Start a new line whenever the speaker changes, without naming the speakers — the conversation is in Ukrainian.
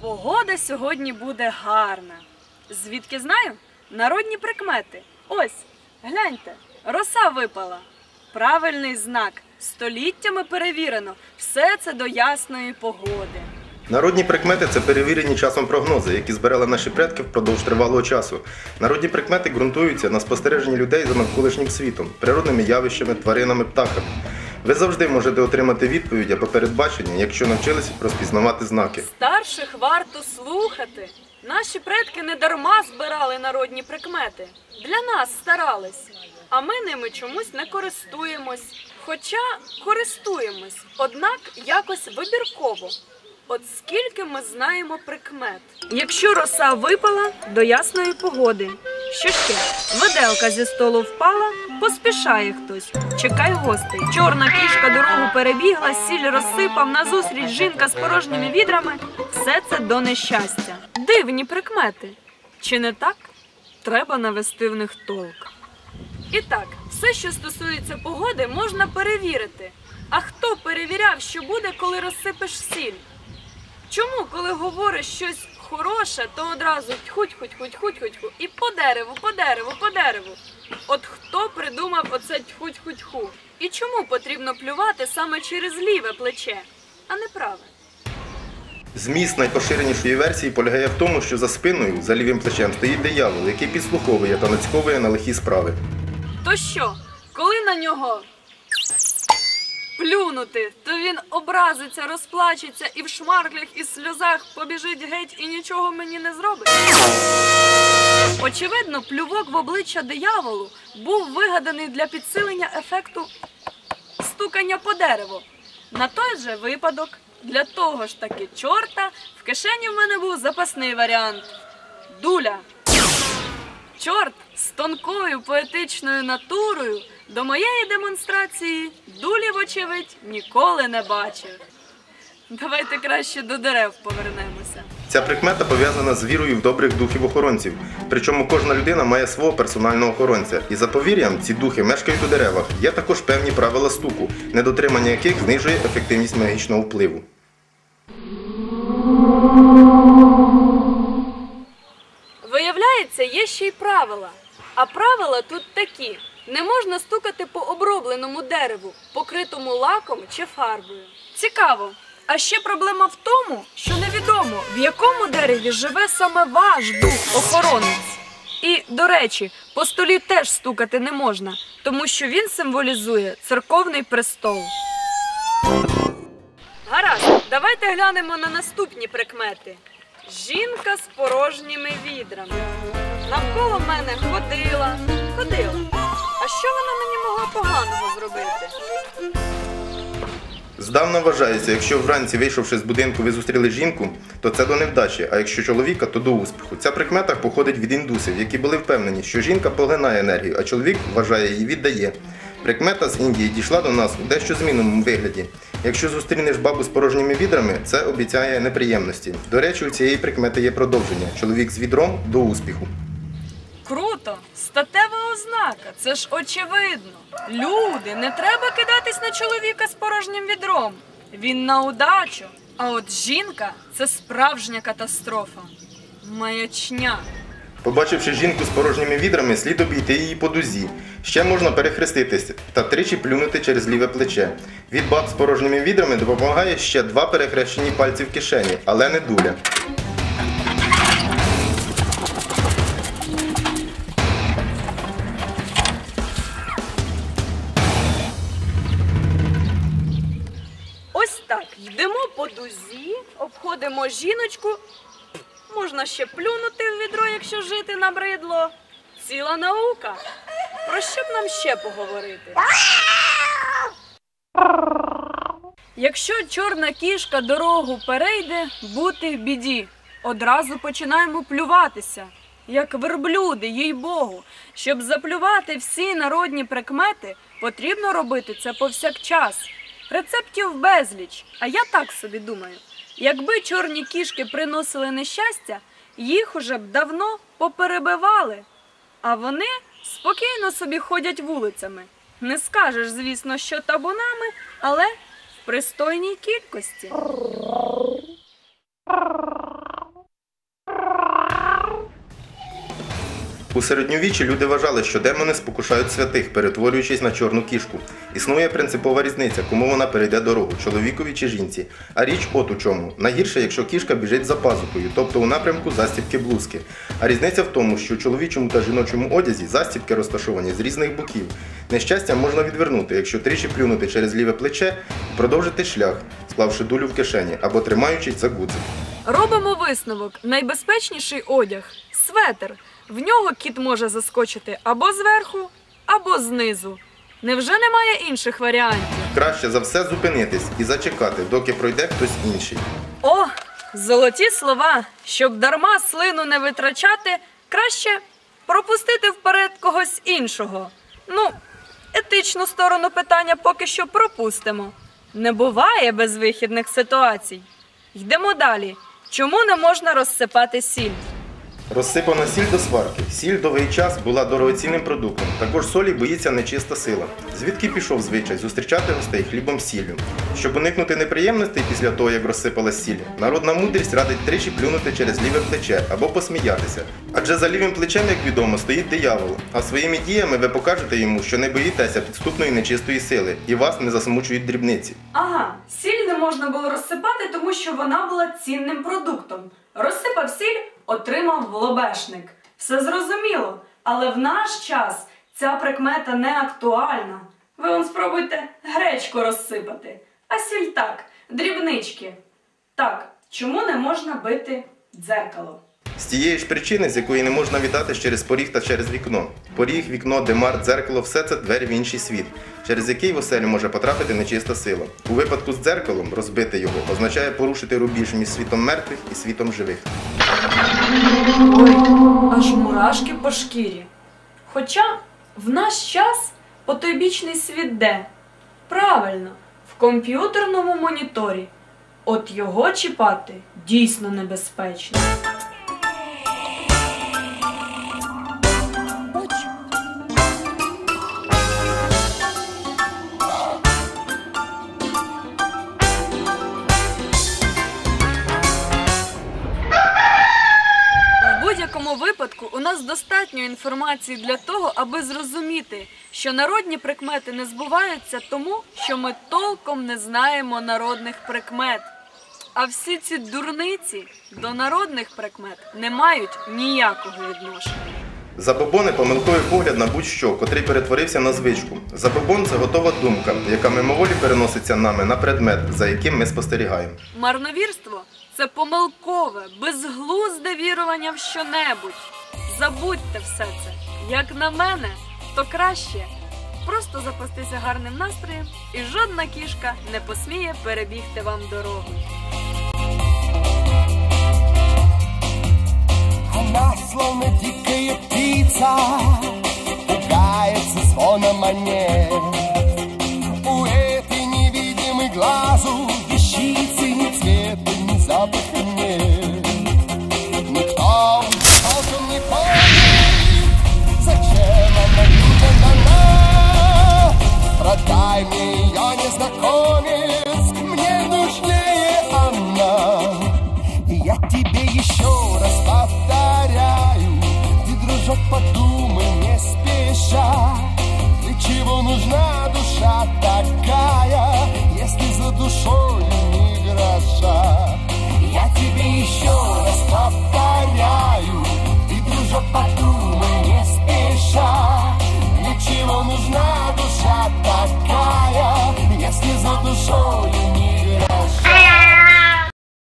Погода сьогодні буде гарна. Звідки знаю? Народні прикмети. Ось, гляньте, роса випала. Правильний знак. Століттями перевірено. Все це до ясної погоди.
Народні прикмети це перевірені часом прогнози, які збирали наші предки впродовж тривалого часу. Народні прикмети ґрунтуються на спостереженні людей за навколишнім світом, природними явищами, тваринами, птахами. Ви завжди можете отримати відповідь або передбачення, якщо навчилися розпізнавати знаки.
Старших варто слухати. Наші предки не дарма збирали народні прикмети. Для нас старались. А ми ними чомусь не користуємось. Хоча користуємось, однак якось вибірково. От скільки ми знаємо прикмет. Якщо роса випала до ясної погоди. Що ще? Виделка зі столу впала, поспішає хтось. Чекай гостей. Чорна кішка дорогу перебігла, сіль розсипав назустріч жінка з порожніми відрами. Все це до нещастя. Дивні прикмети. Чи не так? Треба навести в них толк. І так, все, що стосується погоди, можна перевірити. А хто перевіряв, що буде, коли розсипеш сіль? Чому, коли говориш щось хороше, то одразу тьхуть хуть хуть хуть хуть ху і по дереву, по дереву, по дереву. От хто придумав оце тьхуть хуть ху? І чому потрібно плювати саме через ліве плече, а не праве?
Зміст найпоширенішої версії полягає в тому, що за спиною, за лівим плечем, стоїть диявол, який підслуховує та нацьковує на лихі справи.
То що, коли на нього плюнути, то він образиться, розплачеться і в шмарклях і сльозах побіжить геть і нічого мені не зробить. Очевидно, плювок в обличчя дияволу був вигаданий для підсилення ефекту стукання по дереву. На той же випадок, для того ж таки чорта, в кишені в мене був запасний варіант дуля. Чорт з тонкою поетичною натурою до моєї демонстрації дулі, вочевидь, ніколи не бачив. Давайте краще до дерев повернемося.
Ця прикмета пов'язана з вірою в добрих духів охоронців. Причому кожна людина має свого персонального охоронця. І за повір'ям, ці духи мешкають у деревах. Є також певні правила стуку, недотримання яких знижує ефективність магічного впливу.
Виявляється, є ще й правила. А правила тут такі: не можна стукати по обробленому дереву, покритому лаком чи фарбою. Цікаво. А ще проблема в тому, що невідомо, в якому дереві живе саме ваш дух охоронець. І, до речі, по столі теж стукати не можна, тому що він символізує церковний престол. Гаразд, давайте глянемо на наступні прикмети. Жінка з порожніми відрами. Навколо мене ходила, ходила. А що вона мені могла поганого зробити?
Здавна вважається, якщо вранці, вийшовши з будинку, ви зустріли жінку, то це до невдачі, а якщо чоловіка, то до успіху. Ця прикмета походить від індусів, які були впевнені, що жінка поглинає енергію, а чоловік вважає її віддає. Прикмета з Індії дійшла до нас у дещо зміненому вигляді. Якщо зустрінеш бабу з порожніми відрами, це обіцяє неприємності. До речі, у цієї прикмети є продовження: чоловік з відром до успіху.
Круто! Статева ознака, це ж очевидно. Люди, не треба кидатись на чоловіка з порожнім відром. Він на удачу. А от жінка це справжня катастрофа. Маячня.
Побачивши жінку з порожніми відрами, слід обійти її по дузі. Ще можна перехреститись та тричі плюнути через ліве плече. Від баб з порожніми відрами допомагає ще два перехрещені пальці в кишені, але не дуля.
Ось так. Йдемо по дузі, обходимо жіночку. Можна ще плюнути в відро, якщо жити набридло. Ціла наука. Про що б нам ще поговорити? Якщо чорна кішка дорогу перейде, бути в біді. Одразу починаємо плюватися. як верблюди, їй Богу. Щоб заплювати всі народні прикмети, потрібно робити це повсякчас. Рецептів безліч, а я так собі думаю. Якби чорні кішки приносили нещастя, їх уже б давно поперебивали. А вони спокійно собі ходять вулицями. Не скажеш, звісно, що табунами, але в пристойній кількості.
У середньовіччі люди вважали, що демони спокушають святих, перетворюючись на чорну кішку. Існує принципова різниця, кому вона перейде дорогу, чоловікові чи жінці. А річ от у чому. Найгірше, якщо кішка біжить за пазухою, тобто у напрямку застібки блузки. А різниця в тому, що у чоловічому та жіночому одязі застібки розташовані з різних боків. Нещастя можна відвернути, якщо тричі плюнути через ліве плече продовжити шлях, склавши дулю в кишені або тримаючись за гудзик.
Робимо висновок. Найбезпечніший одяг светр. В нього кіт може заскочити або зверху, або знизу. Невже немає інших варіантів?
Краще за все зупинитись і зачекати, доки пройде хтось інший.
О, золоті слова! Щоб дарма слину не витрачати, краще пропустити вперед когось іншого. Ну, етичну сторону питання поки що пропустимо. Не буває безвихідних ситуацій. Йдемо далі. Чому не можна розсипати сіль?
Розсипана сіль до сварки. Сіль довгий час була дорогоцінним продуктом. Також солі боїться нечиста сила. Звідки пішов звичай зустрічати гостей хлібом сіллю? Щоб уникнути неприємностей після того, як розсипалась сіль, народна мудрість радить тричі плюнути через ліве плече або посміятися. Адже за лівим плечем, як відомо, стоїть диявол. А своїми діями ви покажете йому, що не боїтеся підступної нечистої сили і вас не засмучують дрібниці.
Ага, сіль не можна було розсипати, тому що вона була цінним продуктом. Розсипав сіль, отримав голобешник. Все зрозуміло, але в наш час ця прикмета не актуальна. Ви он спробуйте гречку розсипати, а сіль так, дрібнички. Так, чому не можна бити дзеркало?
З тієї ж причини, з якої не можна вітати через поріг та через вікно. Поріг, вікно, димар, дзеркало все це двері в інший світ, через який в оселю може потрапити нечиста сила. У випадку з дзеркалом розбити його означає порушити рубіж між світом мертвих і світом живих.
Ой, аж мурашки по шкірі. Хоча в наш час потойбічний світ де? Правильно, в комп'ютерному моніторі. От його чіпати дійсно небезпечно. Достатньо інформації для того, аби зрозуміти, що народні прикмети не збуваються тому, що ми толком не знаємо народних прикмет. А всі ці дурниці до народних прикмет не мають ніякого відношення.
Забобон – помилковий погляд на будь-що, котрий перетворився на звичку. Забобон це готова думка, яка мимоволі переноситься нами на предмет, за яким ми спостерігаємо.
Марновірство це помилкове, безглузде вірування в щонебудь. Забудьте все це. Як на мене, то краще. Просто запастися гарним настроєм, і жодна кішка не посміє перебігти вам дорогу.
Она словно дикая птица, пугается звона монет.